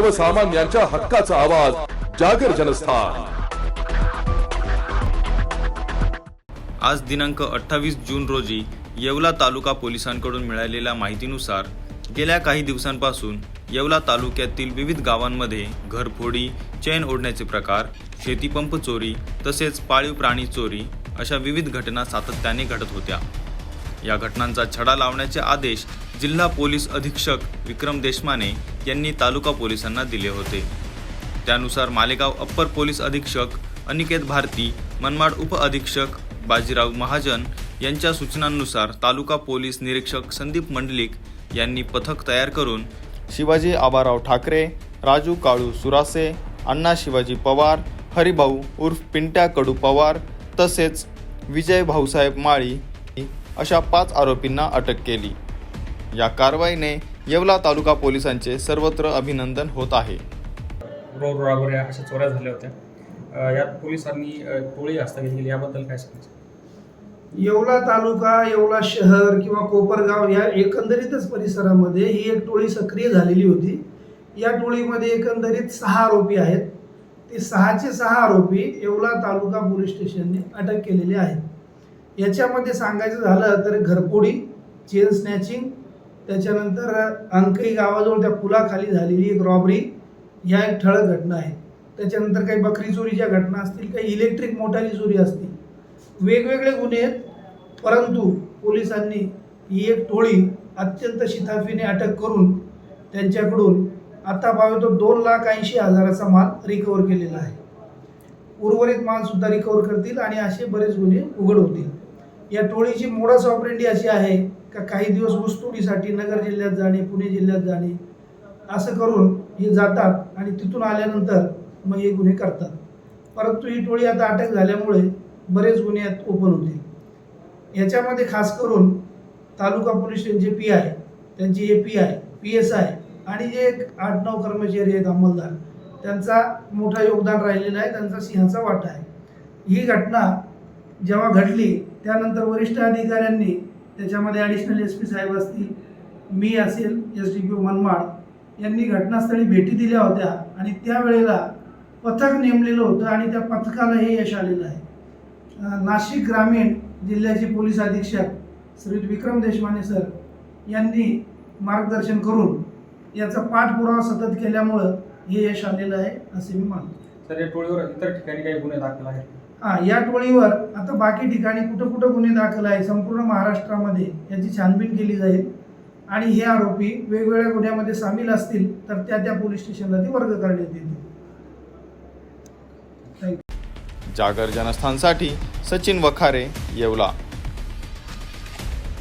सर्वसामान्यांच्या हक्काचा आवाज जागर जनस्थान. आज दिनांक अठ्ठावीस जून रोजी येवला तालुका पोलिसांकडून मिळालेल्या माहितीनुसार गेल्या काही दिवसांपासून येवला तालुक्यातील विविध गावांमध्ये घरफोडी चैन ओढण्याचे प्रकार शेतीपंप चोरी तसेच पाळीव प्राणी चोरी अशा विविध घटना सातत्याने घडत होत्या. या घटनांचा छडा लावण्याचे आदेश जिल्हा पोलीस अधीक्षक विक्रम देशमाने यांनी तालुका पोलिसांना दिले होते. त्यानुसार मालेगाव अप्पर पोलीस अधीक्षक अनिकेत भारती मनमाड उपअधीक्षक बाजीराव महाजन यांच्या सूचनांनुसार तालुका पोलीस निरीक्षक संदीप मंडलिक यांनी पथक तयार करून शिवाजी आबाराव ठाकरे राजू काळू सुरासे अण्णा शिवाजी पवार हरिभाऊ उर्फ पिंट्या कडू पवार तसेच विजय भाऊसाहेब माळी अशा पाच आरोपींना अटक केली. या कारवाईने येवला तालुका पोलिसांचे सर्वत्र अभिनंदन होत आहे. रोड रॉबऱ्या अशा चोऱ्या झाल्या होत्या. यात पोलिसांनी टोळी हस्तगत केली याबद्दल काय सांगायचं? येवला तालुका येवला शहर किंवा कोपरगाव या एकंदरीतच परिसरामध्ये ही एक टोळी सक्रिय झालेली होती. या टोळीमध्ये एकंदरीत सहा आरोपी आहेत. ते सहाचे सहा आरोपी येवला तालुका पोलीस स्टेशनने अटक केलेले आहेत. याच्यामध्ये सांगायचं झालं तर घरफोडी चेन स्नॅचिंग त्याच्यानंतर अंकई गावाजवळ त्या पुलाखाली झालेली एक रॉबरी ह्या एक ठळक घटना आहे. त्याच्यानंतर काही बकरी चोरीच्या घटना असतील काही इलेक्ट्रिक मोटारी चोरी असतील. वेगवेगळे गुन्हे आहेत परंतु पोलिसांनी ही एक टोळी अत्यंत शिताफीने अटक करून त्यांच्याकडून आता पावे तो दोन लाख ऐंशी हजाराचा माल रिकवर केलेला आहे. उर्वरित मालसुद्धा रिकवर करतील आणि असे बरेच गुन्हे उघड होतील. या टोळीची मोडस ऑपरेंडी अशी आहे का काही दिवस ऊसतोडीसाठी नगर जिल्ह्यात जाणे पुणे जिल्ह्यात जाणे असं करून हे जातात आणि तिथून आल्यानंतर मग हे गुन्हे करतात. परंतु ही टोळी आता अटक झाल्यामुळे बरेच गुन्हे यात ओपन होतील याच्यामध्ये खास करून तालुका पोलीस स्टेशनचे पी आय त्यांचे A P I P S I आणि जे एक आठ नऊ कर्मचारी आहेत अंमलदार त्यांचा मोठा योगदान राहिलेला आहे त्यांचा सिंहाचा वाटा आहे. ही घटना जेव्हा घडली त्यानंतर वरिष्ठ अधिकाऱ्यांनी त्याच्यामध्ये ॲडिशनल एस पी साहेब असतील मी असेल एस डी पी मनमाड यांनी घटनास्थळी भेटी दिल्या होत्या आणि त्यावेळेला पथक नेमलेलं होतं आणि त्या पथकाला हे यश आलेलं आहे. नाशिक ग्रामीण जिल्ह्याचे पोलीस अधीक्षक श्री विक्रम देशमाने सर यांनी मार्गदर्शन करून याचा पाठपुरावा सतत केल्यामुळं हे यश आलेलं आहे असे मी मानतो. सर या टोळीवर इतर ठिकाणी काही गुन्हे दाखल आहेत? हां या टोळीवर आता बाकी ठिकाणी कुठं कुठं गुन्हे दाखल आहे संपूर्ण महाराष्ट्रामध्ये याची छानबीन केली जाईल. आणि हे आरोपी वेगवेगळ्या गुन्ह्यामध्ये सामील असतील तर त्या त्या पोलीस स्टेशनला ती वर्ग करण्यात येतील. थँक्यू जागर जनस्थानसाठी सचिन वखारे येवला.